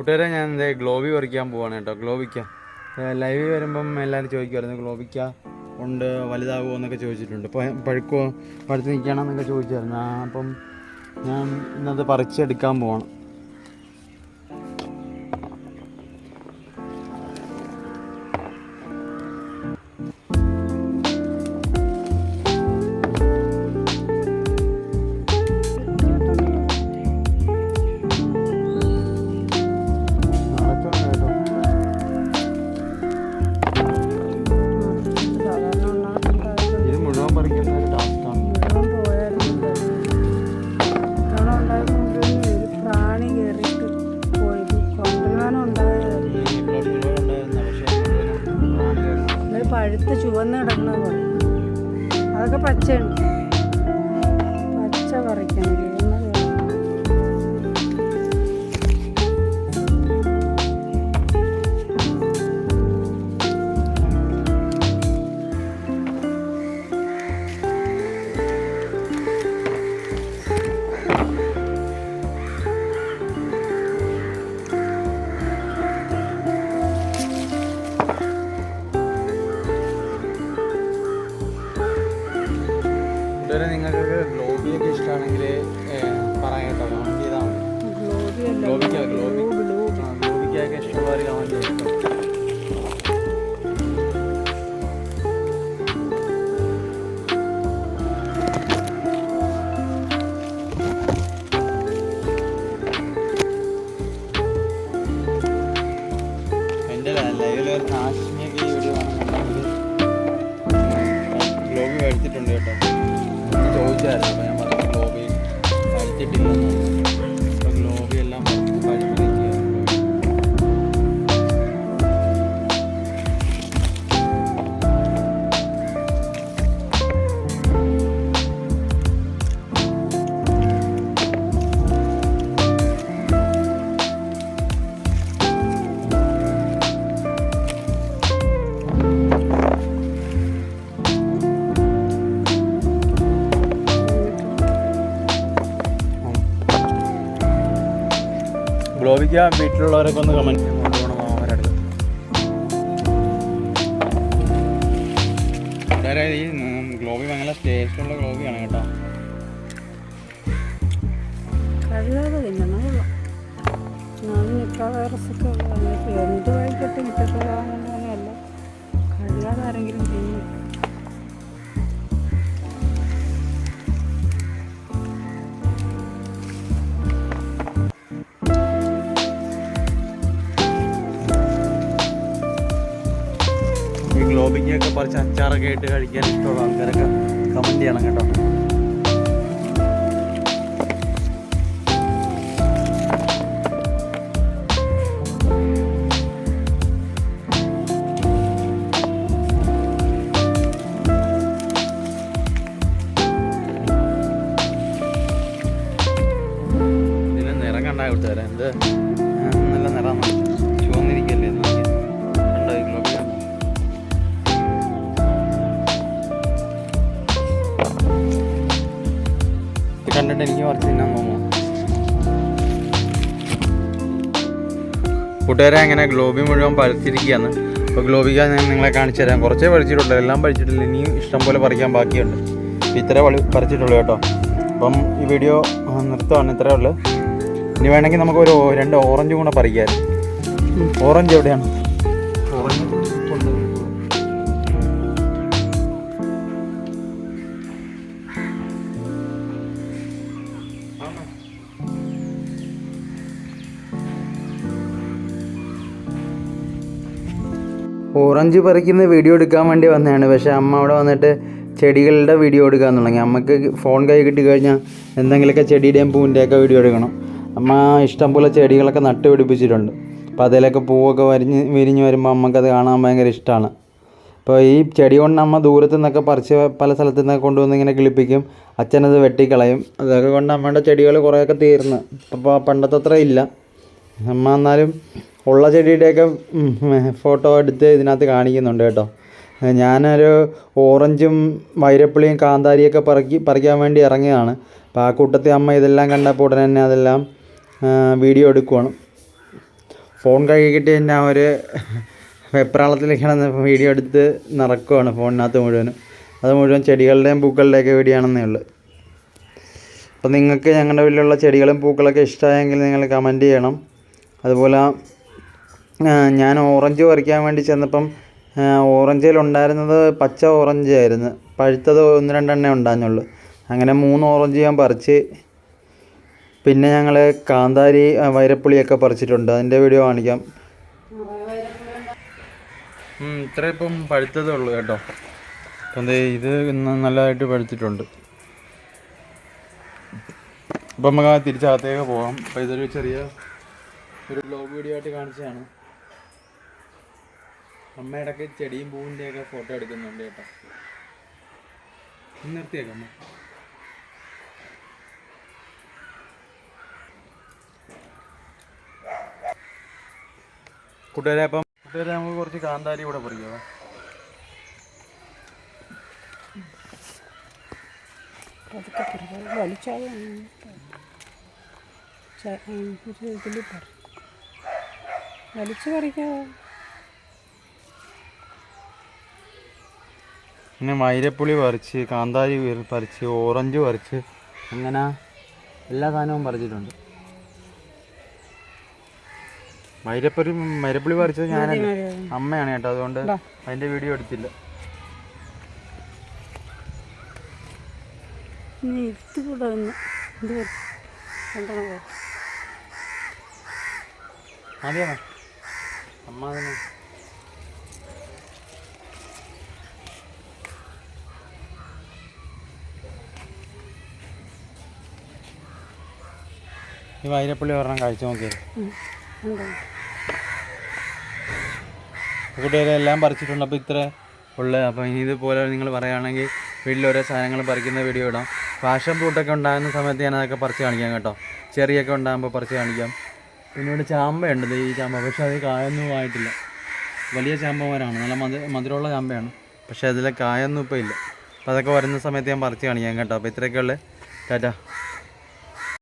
കൂട്ടുകാരെ ഞാൻ എന്താ ഗ്ലോബി പറിക്കാൻ പോവാണ് കേട്ടോ. ഗ്ലോബിക്ക. ലൈവ് വരുമ്പം എല്ലാവരും ചോദിക്കുമായിരുന്നു ഗ്ലോബിക്ക ഉണ്ട് വലുതാകുമോ എന്നൊക്കെ ചോദിച്ചിട്ടുണ്ട്. ഇപ്പോൾ പഴുക്കോ പഴുത്ത് നിൽക്കണമെന്നൊക്കെ ചോദിച്ചായിരുന്നു ആ, അപ്പം ഞാൻ ഇന്നത് പറിച്ചെടുക്കാൻ പോവാണ്. കൂട്ടുകാരെ നിങ്ങൾക്ക് ഗ്ലോബിയൊക്കെ ഇഷ്ടമാണെങ്കിൽ പറയാം കേട്ടോ കമന്റ് ചെയ്താൽ മതി. ഗ്ലോബിക്ക ഗ്ലോബി ഗ്ലോബിക്കൊക്കെ ഇഷ്ടമുള്ളവർ കമന്റ് ചെയ്യാം കാണുന്നുണ്ടെങ്കിൽ ഗ്ലോബി മേടിച്ചിട്ടുണ്ട് കേട്ടോ. ചോദിച്ചായിരുന്നു. അപ്പോൾ ഞാൻ പറഞ്ഞു ഗ്ലോബി കഴിച്ചിട്ടില്ലെന്ന് ഗ്ലോബിക്ക് വീട്ടിലുള്ളവരൊക്കെ ഒന്ന് കമന്റ് ഈ ഗ്ലോബി ഭയങ്കര ടേസ്റ്റുള്ള ഗ്ലോബിയാണ് കേട്ടോ. കഴിയാതെ തിന്നണം ഞാൻ നിൽക്കാ വൈറസൊക്കെ ഈ ഗ്ലോബിക്കൊക്കെ പറിച്ച് അച്ചാറൊക്കെ ആയിട്ട് കഴിക്കാൻ ഇഷ്ടമുള്ള ആൾക്കാരൊക്കെ കമന്റ് ചെയ്യണം കേട്ടോ. ഇതിന് നിറം കണ്ടാ തരാം എന്ത്? നല്ല നിറമാണ് കണ്ടിട്ട് എനിക്ക് കുറച്ച് തിന്നാൻ തോന്നുന്നു. കൂട്ടുകാരെ അങ്ങനെ ഗ്ലോബി മുഴുവൻ പഴുത്തിരിക്കുകയാണ് അപ്പോൾ ഗ്ലോബിക്ക ഞാൻ നിങ്ങളെ കാണിച്ചു തരാം. കുറച്ചേ പഠിച്ചിട്ടുള്ളൂ എല്ലാം പഠിച്ചിട്ടില്ല ഇനിയും ഇഷ്ടം പോലെ പറിക്കാൻ ബാക്കിയുണ്ട്. ഇത്ര വളി പറിച്ചിട്ടുള്ളൂ കേട്ടോ. അപ്പം ഈ വീഡിയോ നിർത്തുവാണ്. ഇത്രേ ഉള്ളൂ. ഇനി വേണമെങ്കിൽ നമുക്കൊരു രണ്ട് ഓറഞ്ചും കൂടെ പറിക്കാം ഓറഞ്ച് എവിടെയാണ്? ഓറഞ്ച് ഓറഞ്ച് പറിക്കുന്ന വീഡിയോ എടുക്കാൻ വേണ്ടി വന്നതാണ്. പക്ഷേ അമ്മ അവിടെ വന്നിട്ട് ചെടികളുടെ വീഡിയോ എടുക്കാൻ തുടങ്ങി. അമ്മയ്ക്ക് ഫോൺ കൈ കിട്ടി കഴിഞ്ഞാൽ എന്തെങ്കിലുമൊക്കെ ചെടിയുടെയും പൂവിന്റെയൊക്കെ വീഡിയോ എടുക്കണം. അമ്മ ഇഷ്ടംപോലെ ചെടികളൊക്കെ നട്ടുപിടിപ്പിച്ചിട്ടുണ്ട്. അപ്പോൾ അതിലൊക്കെ പൂവൊക്കെ വരിഞ്ഞ് വിരിഞ്ഞ് വരുമ്പോൾ അമ്മക്കത് കാണാൻ ഭയങ്കര ഇഷ്ടമാണ് അപ്പോൾ ഈ ചെടി കൊണ്ട് അമ്മ ദൂരത്തു നിന്നൊക്കെ പറിച്ച് പല സ്ഥലത്തു നിന്നൊക്കെ കൊണ്ടുവന്ന് ഇങ്ങനെ കിളിപ്പിക്കും. അച്ഛനത് വെട്ടിക്കളയും. അതൊക്കെ കൊണ്ട് അമ്മയുടെ ചെടികൾ കുറേയൊക്കെ തീർന്ന്. അപ്പോൾ പണ്ടത്തെ അത്ര ഇല്ല. അമ്മ എന്നാലും ഉള്ള ചെടിയുടെയൊക്കെ ഫോട്ടോ എടുത്ത് ഇതിനകത്ത് കാണിക്കുന്നുണ്ട് കേട്ടോ. ഞാനൊരു ഓറഞ്ചും വൈരപ്പിളിയും കാന്താരിയൊക്കെ പറക്കി പറിക്കാൻ വേണ്ടി ഇറങ്ങിയതാണ് അപ്പോൾ ആ കൂട്ടത്തിൽ അമ്മ ഇതെല്ലാം കണ്ടപ്പോൾ ഉടനെ തന്നെ അതെല്ലാം വീഡിയോ എടുക്കുവാണ്. ഫോൺ കൈ തന്നെ ഒരു വെപ്രാളത്തിലേക്ക് കിടന്ന് വീഡിയോ എടുത്ത് നടക്കുവാണ് ഫോണിനകത്ത് മുഴുവനും. അത് മുഴുവൻ ചെടികളുടെയും പൂക്കളുടെയൊക്കെ വീഡിയോ ആണെന്നേ ഉള്ളൂ. അപ്പോൾ നിങ്ങൾക്ക് ഞങ്ങളുടെ വീട്ടിലുള്ള ചെടികളും പൂക്കളൊക്കെ ഇഷ്ടമായെങ്കിൽ നിങ്ങൾ കമന്റ് ചെയ്യണം. അതുപോലെ ഞാൻ ഓറഞ്ച് പറിക്കാൻ വേണ്ടി ചെന്നപ്പം ഓറഞ്ചിലുണ്ടായിരുന്നത് പച്ച ഓറഞ്ച് ആയിരുന്നു. പഴുത്തത് ഒന്ന് രണ്ടെണ്ണേ ഉണ്ടാഞ്ഞുള്ളൂ അങ്ങനെ മൂന്ന് ഓറഞ്ച് ഞാൻ പറിച്ച് പിന്നെ ഞങ്ങൾ കാന്താരി വൈരപ്പുളിയൊക്കെ പറിച്ചിട്ടുണ്ട്. അതിന്റെ വീഡിയോ കാണിക്കാം. ഇത്ര ഇപ്പം പഴുത്തതേ ഉള്ളൂ കേട്ടോ. അപ്പം ഇത് നല്ലതായിട്ട് പഴുത്തിട്ടുണ്ട് അപ്പം നമുക്ക് തിരിച്ചകത്തേക്ക് പോകാം അപ്പം ഇതൊരു ചെറിയ ഒരു ബ്ലോഗ് വീഡിയോ ആയിട്ട് കാണിച്ചതാണ്. അമ്മ ഇടയ്ക്ക് ചെടിയും പൂവിന്റെയൊക്കെ ഫോട്ടോ എടുക്കുന്നുണ്ട് കേട്ടോ. നിർത്തിയേക്കമ്മ കൂട്ടുകാരെ അപ്പം കൂട്ടുകാരെ നമുക്ക് കുറച്ച് കാന്താരി കൂടെ പറിക്കാം വലിച്ച് പറിക്കാവോ? പിന്നെ മൈരപ്പുളി പറിച്ച് കാന്താരി പറിച്ച് ഓറഞ്ച് പറിച്ച് അങ്ങനെ എല്ലാ സാധനവും പറിച്ചിട്ടുണ്ട്. മൈരപ്പുളി മരപ്പുളി പറിച്ചത് ഞാനല്ല? അമ്മയാണ് കേട്ടോ അതുകൊണ്ട് അതിന്റെ വീഡിയോ എടുത്തില്ല. മതിയാണോ അമ്മ അതിന് ഈ വൈരപ്പള്ളി ഒരെണ്ണം കഴിച്ചു നോക്കിയത്? കൂട്ടുകാരെ എല്ലാം പറിച്ചിട്ടുണ്ട്. അപ്പോൾ ഇത്ര ഉള്ളത് അപ്പോൾ ഇനി ഇതുപോലെ നിങ്ങൾ പറയുകയാണെങ്കിൽ വീട്ടിൽ ഓരോ സാധനങ്ങൾ പറിക്കുന്ന വീഡിയോ ഇടാം. ഫാഷൻ ഫ്രൂട്ടൊക്കെ ഉണ്ടാകുന്ന സമയത്ത് ഞാൻ അതൊക്കെ പറിച്ച് കാണിക്കാം കേട്ടോ. ചെറിയൊക്കെ ഉണ്ടാകുമ്പോൾ പറിച്ച് കാണിക്കാം. പിന്നെ ഇവിടെ ചാമ്പയുണ്ട് ഈ ചാമ്പ. പക്ഷേ അത് കായൊന്നും ആയിട്ടില്ല. വലിയ ചാമ്പമാരാണ്. നല്ല മധു മധുരമുള്ള ചാമ്പയാണ്. പക്ഷേ അതിലെ കായൊന്നും ഇപ്പോൾ ഇല്ല. അപ്പോൾ അതൊക്കെ വരുന്ന സമയത്ത് ഞാൻ പറിച്ച് കാണിക്കാം കേട്ടോ. അപ്പോൾ ഇത്രയൊക്കെ ഉള്ളത് ടാറ്റ.